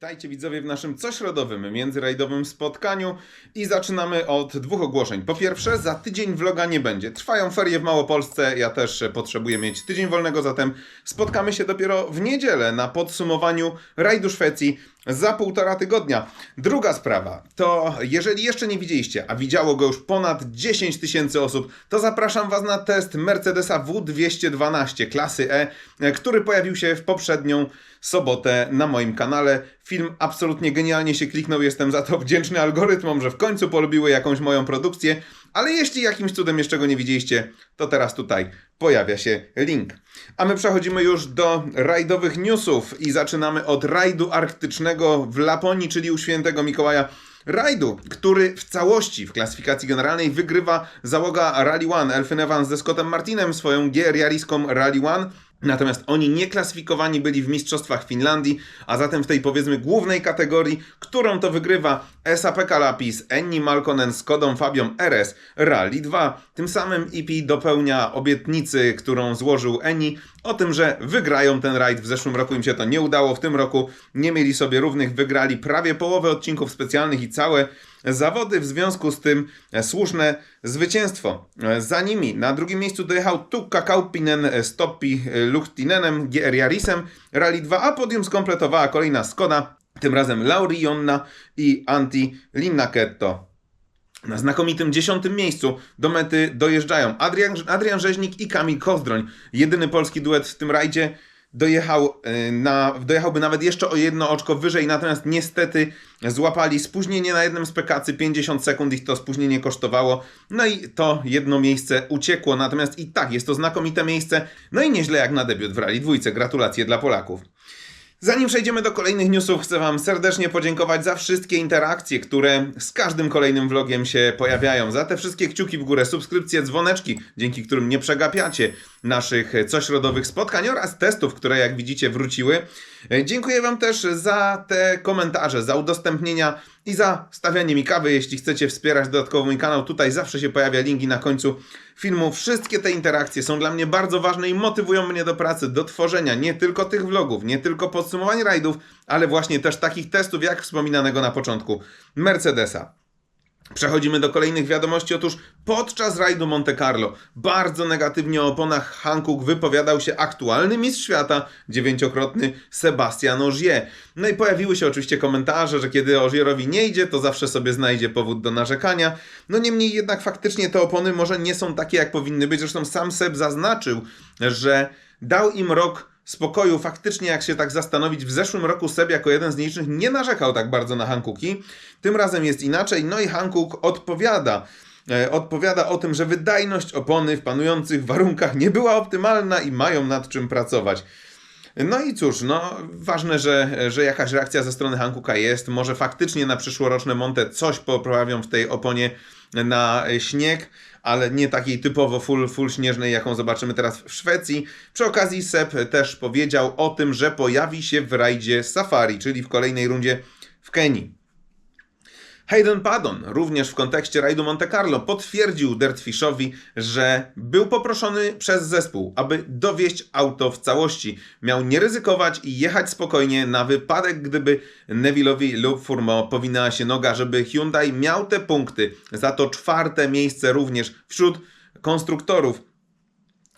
Witajcie widzowie w naszym cośrodowym, międzyrajdowym spotkaniu i zaczynamy od dwóch ogłoszeń. Po pierwsze, za tydzień vloga nie będzie. Trwają ferie w Małopolsce, ja też potrzebuję mieć tydzień wolnego, zatem spotkamy się dopiero w niedzielę na podsumowaniu rajdu Szwecji za półtora tygodnia. Druga sprawa to, jeżeli jeszcze nie widzieliście, a widziało go już ponad 10 tysięcy osób, to zapraszam Was na test Mercedesa W212 klasy E, który pojawił się w poprzednią sobotę na moim kanale. Film absolutnie genialnie się kliknął, jestem za to wdzięczny algorytmom, że w końcu polubiły jakąś moją produkcję, ale jeśli jakimś cudem jeszcze go nie widzieliście, to teraz tutaj pojawia się link. A my przechodzimy już do rajdowych newsów i zaczynamy od rajdu arktycznego w Laponii, czyli u świętego Mikołaja. Rajdu, który w całości w klasyfikacji generalnej wygrywa załoga Rally One Elfyn Evans ze Scottem Martinem swoją GR Yariską Rally One. Natomiast oni nie klasyfikowani byli w Mistrzostwach Finlandii, a zatem w tej powiedzmy głównej kategorii, którą to wygrywa SAP Kalapis, Enni Malkonen z kodą Fabią RS Rally 2. Tym samym EP dopełnia obietnicy, którą złożył Enni o tym, że wygrają ten rajd. W zeszłym roku im się to nie udało, w tym roku nie mieli sobie równych, wygrali prawie połowę odcinków specjalnych i całe zawody, w związku z tym e, słuszne zwycięstwo. E, Za nimi na drugim miejscu dojechał Tukka Kaupinen z Toppi Luhtinenem GR Yarisem Rally 2, a podium skompletowała kolejna Skoda, tym razem Lauri Jonna i Antti Linnaketto. Na znakomitym dziesiątym miejscu do mety dojeżdżają Adrian, Adrian Rzeźnik i Kamil Kozdroń. Jedyny polski duet w tym rajdzie dojechał y, na, dojechałby nawet jeszcze o jedno oczko wyżej, natomiast niestety złapali spóźnienie na jednym z pekacy, 50 sekund ich to spóźnienie kosztowało, no i to jedno miejsce uciekło, natomiast i tak jest to znakomite miejsce, no i nieźle jak na debiut w Rally dwójce, gratulacje dla Polaków. Zanim przejdziemy do kolejnych newsów, chcę Wam serdecznie podziękować za wszystkie interakcje, które z każdym kolejnym vlogiem się pojawiają. Za te wszystkie kciuki w górę, subskrypcje, dzwoneczki, dzięki którym nie przegapiacie naszych cośrodowych spotkań oraz testów, które jak widzicie wróciły. Dziękuję Wam też za te komentarze, za udostępnienia i za stawianie mi kawy. Jeśli chcecie wspierać dodatkowo mój kanał, tutaj zawsze się pojawia linki na końcu filmu. Wszystkie te interakcje są dla mnie bardzo ważne i motywują mnie do pracy, do tworzenia nie tylko tych vlogów, nie tylko podsumowań rajdów, ale właśnie też takich testów, jak wspominanego na początku Mercedesa. Przechodzimy do kolejnych wiadomości. Otóż podczas rajdu Monte Carlo bardzo negatywnie o oponach Hankook wypowiadał się aktualny mistrz świata, dziewięciokrotny Sebastian Ogier. No i pojawiły się oczywiście komentarze, że kiedy Ogierowi nie idzie, to zawsze sobie znajdzie powód do narzekania. No niemniej jednak faktycznie te opony może nie są takie, jak powinny być. Zresztą sam Seb zaznaczył, że dał im rok spokoju. Faktycznie, jak się tak zastanowić, w zeszłym roku Seb jako jeden z nielicznych nie narzekał tak bardzo na Hankooki. Tym razem jest inaczej, no i Hankook odpowiada. E, Odpowiada o tym, że wydajność opony w panujących warunkach nie była optymalna i mają nad czym pracować. No i cóż, no ważne, że, że jakaś reakcja ze strony Hankooka jest. Może faktycznie na przyszłoroczne Monte coś poprawią w tej oponie na śnieg, ale nie takiej typowo full, full śnieżnej, jaką zobaczymy teraz w Szwecji. Przy okazji Seb też powiedział o tym, że pojawi się w rajdzie Safari, czyli w kolejnej rundzie w Kenii. Hayden Paddon również w kontekście rajdu Monte Carlo potwierdził Dirtfishowi, że był poproszony przez zespół, aby dowieść auto w całości. Miał nie ryzykować i jechać spokojnie na wypadek, gdyby Neville'owi lub Furmo powinęła się noga, żeby Hyundai miał te punkty. Za to czwarte miejsce również wśród konstruktorów.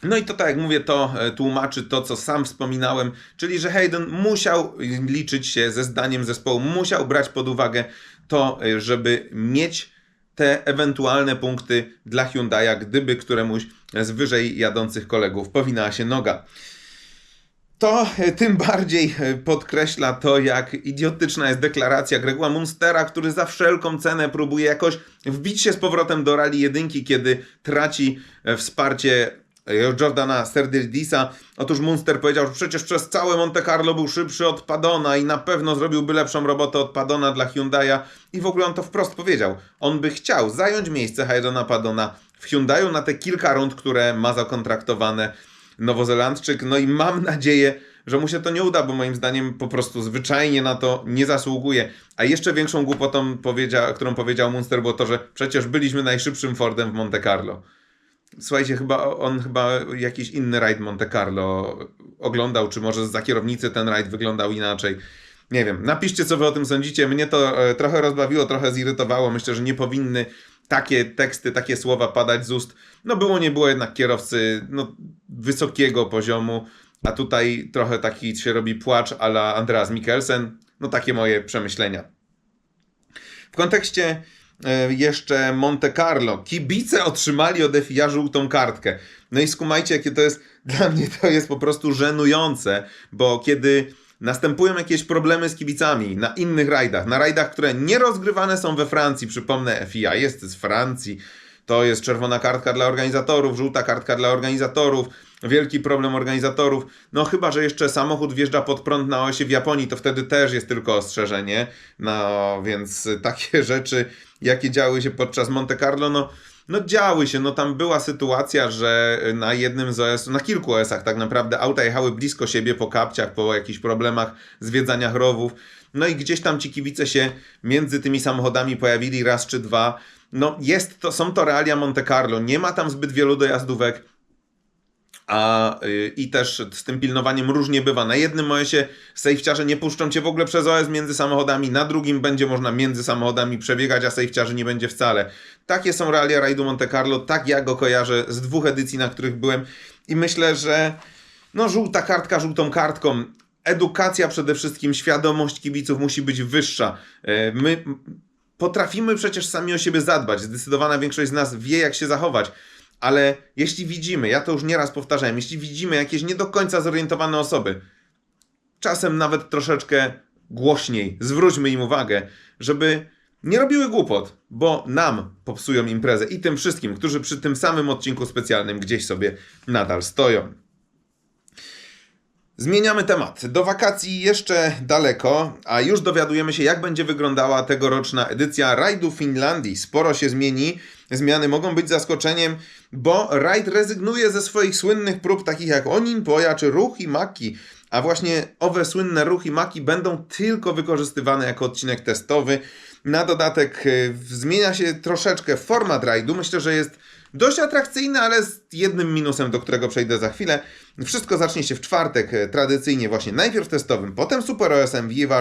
No i to tak jak mówię, to e, tłumaczy to, co sam wspominałem, czyli że Hayden musiał liczyć się ze zdaniem zespołu, musiał brać pod uwagę to, e, żeby mieć te ewentualne punkty dla Hyundai'a, gdyby któremuś z wyżej jadących kolegów powinęła się noga. To e, tym bardziej e, podkreśla to, jak idiotyczna jest deklaracja Gregua Munstera, który za wszelką cenę próbuje jakoś wbić się z powrotem do rally jedynki, kiedy traci wsparcie Jordana Serdirdisa. Otóż Munster powiedział, że przecież przez całe Monte Carlo był szybszy od Padona i na pewno zrobiłby lepszą robotę od Padona dla Hyundai'a. I w ogóle on to wprost powiedział. On by chciał zająć miejsce Haydona Padona w Hyundai'u na te kilka rund, które ma zakontraktowane Nowozelandczyk. No i mam nadzieję, że mu się to nie uda, bo moim zdaniem po prostu zwyczajnie na to nie zasługuje. A jeszcze większą głupotą, powiedzia, którą powiedział Munster, było to, że przecież byliśmy najszybszym Fordem w Monte Carlo. Słuchajcie, chyba on chyba jakiś inny rajd Monte Carlo oglądał, czy może za kierownicy ten rajd wyglądał inaczej. Nie wiem, napiszcie co wy o tym sądzicie. Mnie to e, trochę rozbawiło, trochę zirytowało. Myślę, że nie powinny takie teksty, takie słowa padać z ust. No było, nie było jednak kierowcy no, wysokiego poziomu, a tutaj trochę taki się robi płacz ala Andreas Mikkelsen. No takie moje przemyślenia. W kontekście jeszcze Monte Carlo. Kibice otrzymali od FIA żółtą kartkę. No i skumajcie, jakie to jest, dla mnie to jest po prostu żenujące, bo kiedy następują jakieś problemy z kibicami na innych rajdach, na rajdach, które nie rozgrywane są we Francji, przypomnę, FIA jest z Francji, to jest czerwona kartka dla organizatorów, żółta kartka dla organizatorów, wielki problem organizatorów. No chyba, że jeszcze samochód wjeżdża pod prąd na osie w Japonii, to wtedy też jest tylko ostrzeżenie. No więc takie rzeczy, jakie działy się podczas Monte Carlo, no no działy się, no tam była sytuacja, że na jednym z OS, na kilku OS-ach tak naprawdę auta jechały blisko siebie po kapciach, po jakichś problemach zwiedzaniach rowów. No i gdzieś tam ci kibice się między tymi samochodami pojawili raz czy dwa. No jest to, są to realia Monte Carlo, nie ma tam zbyt wielu dojazdówek. A, y, I też z tym pilnowaniem różnie bywa. Na jednym OS-ie safeciarze nie puszczą cię w ogóle przez OS między samochodami, na drugim będzie można między samochodami przebiegać, a safeciarzy nie będzie wcale. Takie są realia rajdu Monte Carlo, tak ja go kojarzę z dwóch edycji, na których byłem i myślę, że no żółta kartka żółtą kartką. Edukacja przede wszystkim, świadomość kibiców musi być wyższa. E, My potrafimy przecież sami o siebie zadbać. Zdecydowana większość z nas wie, jak się zachować. Ale jeśli widzimy, ja to już nieraz powtarzałem, jeśli widzimy jakieś nie do końca zorientowane osoby, czasem nawet troszeczkę głośniej, zwróćmy im uwagę, żeby nie robiły głupot, bo nam popsują imprezę i tym wszystkim, którzy przy tym samym odcinku specjalnym gdzieś sobie nadal stoją. Zmieniamy temat. Do wakacji jeszcze daleko, a już dowiadujemy się, jak będzie wyglądała tegoroczna edycja rajdu Finlandii. Sporo się zmieni. Zmiany mogą być zaskoczeniem, bo rajd rezygnuje ze swoich słynnych prób, takich jak Onin, Poja czy Ruch i Maki. A właśnie owe słynne ruchy maki będą tylko wykorzystywane jako odcinek testowy. Na dodatek y, zmienia się troszeczkę format rajdu. Myślę, że jest dość atrakcyjny, ale z jednym minusem, do którego przejdę za chwilę. Wszystko zacznie się w czwartek, y, tradycyjnie właśnie najpierw testowym, potem Super OSM Viva.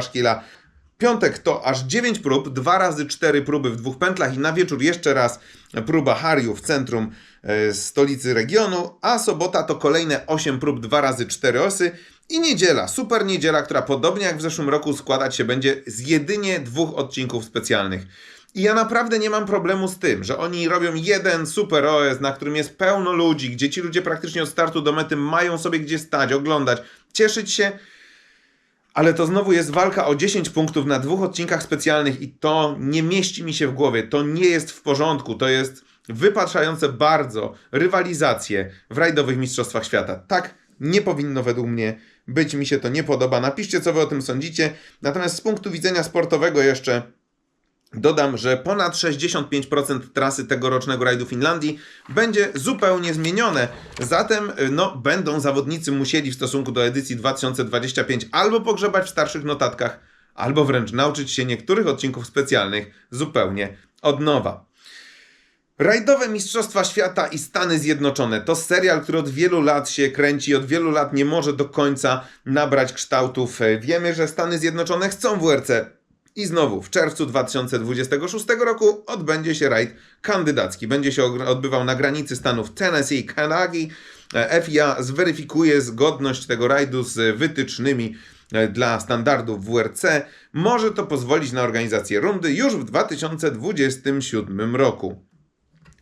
Piątek to aż 9 prób, 2 razy 4 próby w dwóch pętlach i na wieczór jeszcze raz próba Hariu w centrum e, stolicy regionu, a sobota to kolejne 8 prób, 2 razy 4 osy i niedziela, super niedziela, która podobnie jak w zeszłym roku składać się będzie z jedynie dwóch odcinków specjalnych. I ja naprawdę nie mam problemu z tym, że oni robią jeden super OS, na którym jest pełno ludzi, gdzie ci ludzie praktycznie od startu do mety mają sobie gdzie stać, oglądać, cieszyć się, ale to znowu jest walka o 10 punktów na dwóch odcinkach specjalnych i to nie mieści mi się w głowie. To nie jest w porządku. To jest wypatrzające bardzo rywalizację w rajdowych Mistrzostwach Świata. Tak nie powinno według mnie być. Mi się to nie podoba. Napiszcie, co wy o tym sądzicie. Natomiast z punktu widzenia sportowego jeszcze Dodam, że ponad 65% trasy tegorocznego rajdu Finlandii będzie zupełnie zmienione. Zatem no, będą zawodnicy musieli w stosunku do edycji 2025 albo pogrzebać w starszych notatkach, albo wręcz nauczyć się niektórych odcinków specjalnych zupełnie od nowa. Rajdowe Mistrzostwa Świata i Stany Zjednoczone to serial, który od wielu lat się kręci, od wielu lat nie może do końca nabrać kształtów. Wiemy, że Stany Zjednoczone chcą WRC i znowu w czerwcu 2026 roku odbędzie się rajd kandydacki. Będzie się odbywał na granicy stanów Tennessee i Kentucky. FIA zweryfikuje zgodność tego rajdu z wytycznymi e, dla standardów WRC. Może to pozwolić na organizację rundy już w 2027 roku.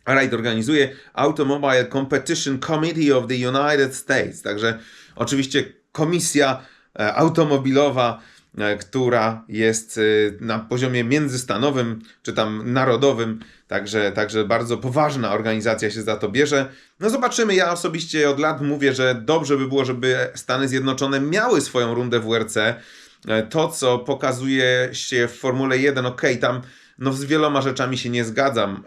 Rajd organizuje Automobile Competition Committee of the United States. Także oczywiście komisja e, automobilowa E, która jest e, na poziomie międzystanowym czy tam narodowym, także, także bardzo poważna organizacja się za to bierze. No zobaczymy, ja osobiście od lat mówię, że dobrze by było, żeby Stany Zjednoczone miały swoją rundę WRC. E, to, co pokazuje się w Formule 1, ok, tam no z wieloma rzeczami się nie zgadzam,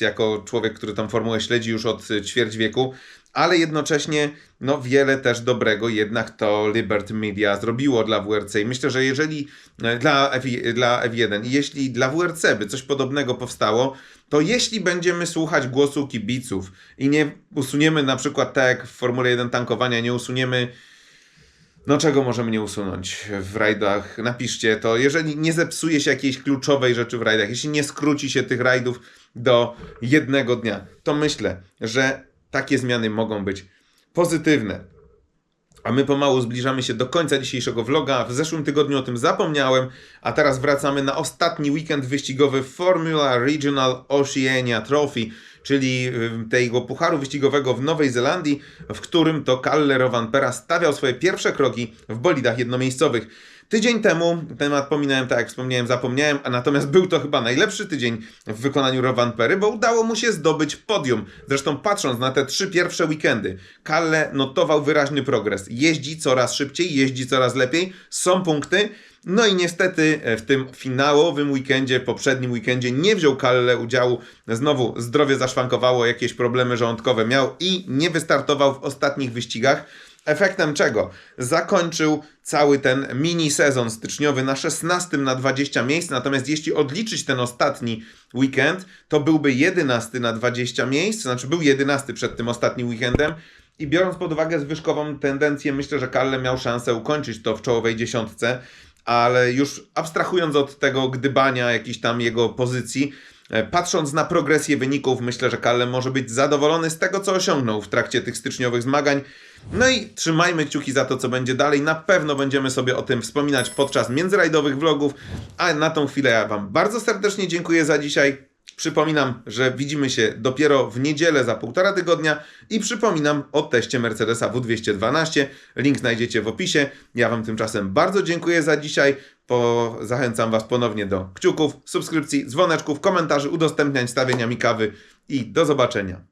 jako człowiek, który tam formułę śledzi już od ćwierć wieku, ale jednocześnie no wiele też dobrego jednak to Liberty Media zrobiło dla WRC i myślę, że jeżeli e, dla, F, dla F1 i jeśli dla WRC by coś podobnego powstało, to jeśli będziemy słuchać głosu kibiców i nie usuniemy na przykład tak jak w Formule 1 tankowania, nie usuniemy No czego możemy nie usunąć w rajdach? Napiszcie to. Jeżeli nie zepsuje się jakiejś kluczowej rzeczy w rajdach, jeśli nie skróci się tych rajdów do jednego dnia, to myślę, że takie zmiany mogą być pozytywne. A my pomału zbliżamy się do końca dzisiejszego vloga. W zeszłym tygodniu o tym zapomniałem, a teraz wracamy na ostatni weekend wyścigowy Formula Regional Oceania Trophy, czyli tego pucharu wyścigowego w Nowej Zelandii, w którym to Kalle Rovanpera stawiał swoje pierwsze kroki w bolidach jednomiejscowych. Tydzień temu temat pominąłem, tak jak wspomniałem, zapomniałem, a natomiast był to chyba najlepszy tydzień w wykonaniu Rovanpery, bo udało mu się zdobyć podium. Zresztą patrząc na te trzy pierwsze weekendy, Kalle notował wyraźny progres. Jeździ coraz szybciej, jeździ coraz lepiej, są punkty. No i niestety e, w tym finałowym weekendzie, poprzednim weekendzie nie wziął Kalle udziału. Znowu zdrowie zaszwankowało, jakieś problemy żołądkowe miał i nie wystartował w ostatnich wyścigach. Efektem czego? Zakończył cały ten mini sezon styczniowy na 16 na 20 miejsc, natomiast jeśli odliczyć ten ostatni weekend, to byłby 11 na 20 miejsc, znaczy był 11 przed tym ostatnim weekendem i biorąc pod uwagę zwyżkową tendencję, myślę, że Kalle miał szansę ukończyć to w czołowej dziesiątce, ale już abstrahując od tego gdybania jakiejś tam jego pozycji, Patrząc na progresję wyników, myślę, że Kalle może być zadowolony z tego, co osiągnął w trakcie tych styczniowych zmagań. No i trzymajmy kciuki za to, co będzie dalej. Na pewno będziemy sobie o tym wspominać podczas międzyrajdowych vlogów. A na tą chwilę ja Wam bardzo serdecznie dziękuję za dzisiaj. Przypominam, że widzimy się dopiero w niedzielę za półtora tygodnia i przypominam o teście Mercedesa W212. Link znajdziecie w opisie. Ja Wam tymczasem bardzo dziękuję za dzisiaj. Po... Zachęcam Was ponownie do kciuków, subskrypcji, dzwoneczków, komentarzy, udostępniań, stawienia mi kawy i do zobaczenia.